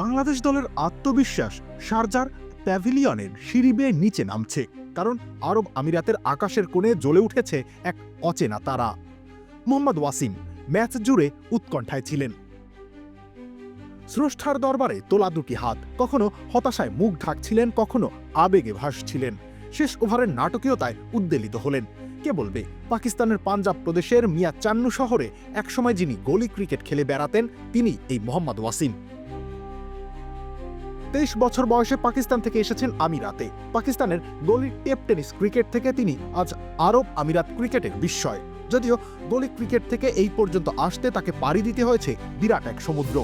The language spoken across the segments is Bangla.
বাংলাদেশ দলের আত্মবিশ্বাস শারজার প্যাভিলিয়নের সিঁড়ি বেয়ে নিচে নামছে, কারণ আরব আমিরাতের আকাশের কোণে জ্বলে উঠেছে এক অচেনা তারা। মোহাম্মদ ওয়াসিম, ম্যাচ জুড়ে উৎকণ্ঠায় ছিলেন। স্রষ্টার দরবারে তোলা দুটি হাত, কখনো হতাশায় মুখ ঢাকছিলেন, কখনো আবেগে ভাসছিলেন। শেষ ওভারের নাটকীয়তায় উদ্বেলিত হলেন। কে বলবে, পাকিস্তানের পাঞ্জাব প্রদেশের মিয়া চান্নু শহরে একসময় যিনি গলি ক্রিকেট খেলে বেড়াতেন, তিনি এই মোহাম্মদ ওয়াসিম। তেইশ বছর বয়সে পাকিস্তান থেকে এসেছেন আমিরাতে। পাকিস্তানের গলি টেপ টেনিস ক্রিকেট থেকে তিনি আজ আরব আমিরাত ক্রিকেটের বিস্ময়। যদিও গলি ক্রিকেট থেকে এই পর্যন্ত আসতে তাকে পাড়ি দিতে হয়েছে বিরাট এক সমুদ্র।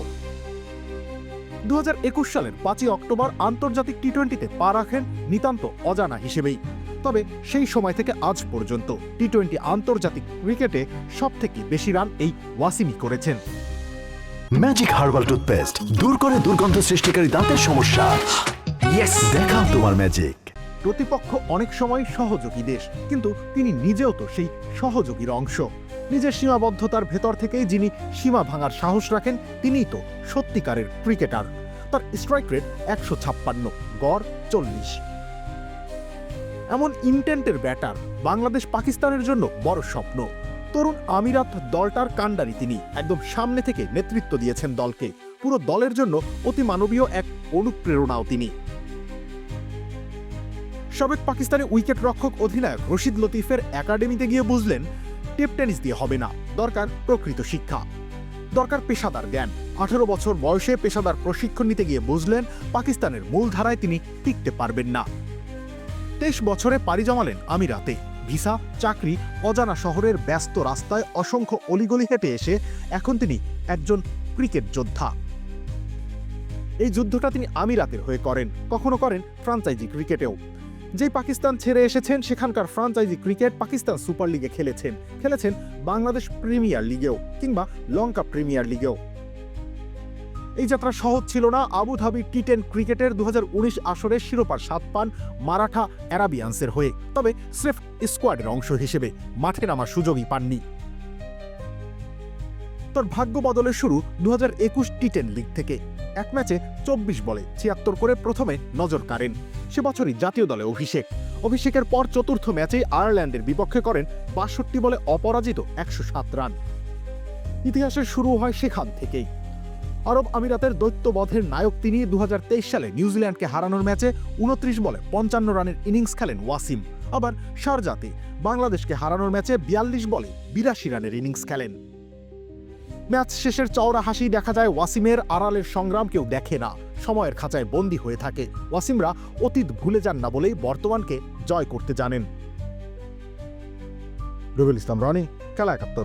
দু হাজার একুশ সালের পাঁচই অক্টোবর আন্তর্জাতিক টি টোয়েন্টিতে পা রাখেন নিতান্ত অজানা হিসেবেই। তবে সেই সময় থেকে আজ পর্যন্ত টি টোয়েন্টি আন্তর্জাতিক ক্রিকেটে সবথেকে বেশি রান এই ওয়াসিমি করেছেন। ম্যাজিক হার্বাল টুথপেস্ট দূর করে দুর্গন্ধ সৃষ্টিকারী দাঁতের সমস্যা। ইয়েস দেখাও তোমার ম্যাজিক প্রতিপক্ষ অনেক সময় সহযোগী দেশ, কিন্তু তিনি নিজেও তো সেই সহযোগীর অংশ। নিজের সীমাবদ্ধতার ভেতর থেকেই যিনি সীমা ভাঙার সাহস রাখেন, তিনিই তো সত্যিকারের ক্রিকেটার। তার স্ট্রাইক রেট একশো ছাপ্পান্ন, গড় চল্লিশ। এমন ইন্টেন্টের ব্যাটার বাংলাদেশ পাকিস্তানের জন্য বড় স্বপ্ন। তরুণ আমিরাত দলটার কাণ্ডারি তিনি। একদম সামনে থেকে নেতৃত্ব দিয়েছেন দলকে। পুরো দলের জন্য অতি মানবীয় এক অনুপ্রেরণাও তিনি। সাবেক পাকিস্তানি উইকেট রক্ষক অধিনায়ক রশিদ লতিফের একাডেমিতে গিয়ে বুঝলেন, টেপ টেনিস দিয়ে হবে না, দরকার প্রকৃত শিক্ষা। দরকার পেশাদার জ্ঞান। আঠারো বছর বয়সে পেশাদার প্রশিক্ষণ নিতে গিয়ে বুঝলেন, পাকিস্তানের মূলধারায় তিনি টিকতে পারবেন না। তেইশ বছরে পাড়ি জমালেন আমিরাতে। ভিসা, চাকরি, অজানা শহরের ব্যস্ত রাস্তায় অসংখ্য অলিগলি হেঁটে এসে এখন তিনি একজন ক্রিকেট যোদ্ধা। এই যুদ্ধটা তিনি আমিরাতের হয়ে করেন, কখনো করেন ফ্রাঞ্চাইজি ক্রিকেটেও। যেই পাকিস্তান ছেড়ে এসেছেন, সেখানকার ফ্রাঞ্চাইজি ক্রিকেট পাকিস্তান সুপার লিগে খেলেছেন। খেলেছেন বাংলাদেশ প্রিমিয়ার লিগেও কিংবা লঙ্কা প্রিমিয়ার লিগেও। এই যাত্রা সহজ ছিল না। আবুধাবি টি টেন ক্রিকেটের দুহাজার উনিশ আসরের শিরোপার স্বাদ পান মারাঠা অ্যারাবিয়ান্সের হয়ে। তবে স্রেফ স্কোয়াডের অংশ হিসেবে মাঠে নামার সুযোগই পাননি। তোর ভাগ্য বদলের শুরু দু টি টেন লিগ থেকে। এক ম্যাচে চব্বিশ বলে ছিয়াত্তর করে প্রথমে নজর কাড়েন। সে বছরই জাতীয় দলে অভিষেক। অভিষেকের পর চতুর্থ ম্যাচেই আয়ারল্যান্ডের বিপক্ষে করেন বাষট্টি বলে অপরাজিত একশো সাত রান। ইতিহাসের শুরু হয় সেখান থেকেই। আরব আমিরাতের দৈত্যবধের নায়ক তিনি দু সালে নিউজিল্যান্ডকে হারানোর ম্যাচে উনত্রিশ বলে পঞ্চান্ন রানের ইনিংস খেলেন ওয়াসিম। আবার শারজাতে বাংলাদেশকে হারানোর ম্যাচে বিয়াল্লিশ বলে বিরাশি রানের ইনিংস খেলেন। ম্যাচ শেষের চওড়া হাসি দেখা যায় ওয়াসিমের আড়ালের সংগ্রাম কেউ দেখে না। সময়ের খাঁচায় বন্দী হয়ে থাকে। ওয়াসিমরা অতীত ভুলে যান না বলেই বর্তমানকে জয় করতে জানেন। রবিউল ইসলাম, রনি, খেলা একাত্তর।